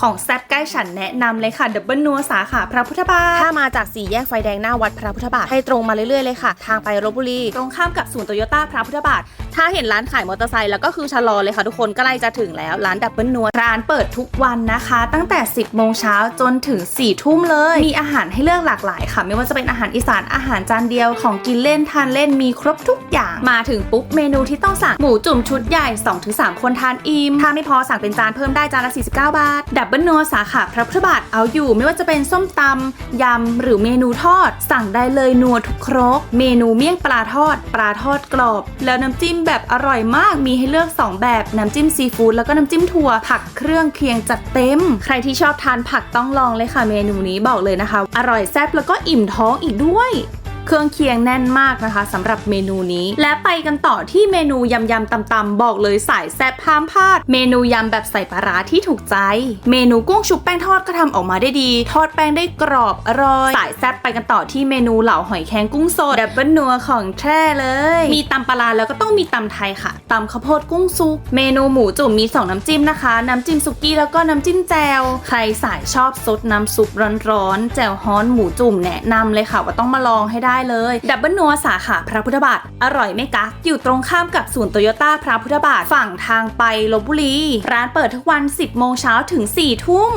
ของแซบใกล้ฉันแนะนำเลยค่ะดับเบิลนัวสาขาพระพุทธบาท ถ้ามาจากสี่แยกไฟแดงหน้าวัดพระพุทธบาท ให้ตรงมาเรื่อยๆเลยค่ะ ทางไปลบบุรี ตรงข้ามกับศูนย์โตโยต้าพระพุทธบาท ถ้าเห็นร้านขายมอเตอร์ไซค์แล้วก็คือชะลอเลยค่ะทุกคนใกล้จะถึงแล้วร้านดับเบิลนัวร้านเปิดทุกวันนะคะ ตั้งแต่ 10โมงเช้าจนถึง4ทุ่มเลย มีอาหารให้เลือกหลากหลายค่ะ ไม่ว่าจะเป็นอาหารอีสานอาหารจานเดียวของกินเล่นทานเล่นมีครบทุกอย่าง มาถึงปุ๊บเมนูที่ต้องสั่งหมูจุ่มชุดใหญ่ 2-3 คนทานอิ่มถ้าไม่พอสั่งเป็นจานเพิ่มได้จานละ49 บาทดับเบิลนัวสาขาพระพุทธบาทเอาอยู่ ไม่ว่าจะเป็นส้มตำยำหรือเมนูทอด สั่งได้เลยนัวทุกครก เมนูเมี่ยงปลาทอด ปลาทอดกรอบ แล้วน้ำจิ้มแบบอร่อยมากมีให้เลือก 2 แบบน้ำจิ้มซีฟู้ดแล้วก็น้ำจิ้มถั่วผักเครื่องเคียงจัดเต็ม ใครที่ชอบทานผักต้องลองเลยค่ะเมนูนี้บอกเลยนะคะ อร่อยแซ่บแล้วก็อิ่มท้องอีกด้วย เครื่องเคียงแน่นมากนะคะสำหรับเมนูนี้ และไปกันต่อที่เมนูยำยำตำตำบอกเลยสายแซ่บห้ามพลาด เมนูยำแบบใส่ปลาร้าที่ถูกใจ เมนูกุ้งชุบแป้งทอดก็ทำออกมาได้ดี ทอดแป้งได้กรอบอร่อย สายแซ่บไปกันต่อที่เมนูเหล่าหอยแครงกุ้งสดดับเบิลนัวของแท้เลย มีตำปลาแล้วก็ต้องมีตำไทยค่ะตำข้าวโพดกุ้งซุปเมนูหมูจุ่มมีสองน้ำจิ้มนะคะ น้ำจิ้มซุกี้แล้วก็น้ำจิ้มแจ่วใครสายชอบซดน้ำซุปร้อนๆแจ่วฮ้อนหมูจุ่มแนะนำเลยค่ะว่าต้องมาลองให้ได้เลยดับเบิลนัวสาขาพระพุทธบาท อร่อยไหมกัก อยู่ตรงข้ามกับศูนย์โตโยต้าพระพุทธบาท ฝั่งทางไปลบบุรี ร้านเปิดทุกวัน 10 โมงเช้าถึง 4 ทุ่ม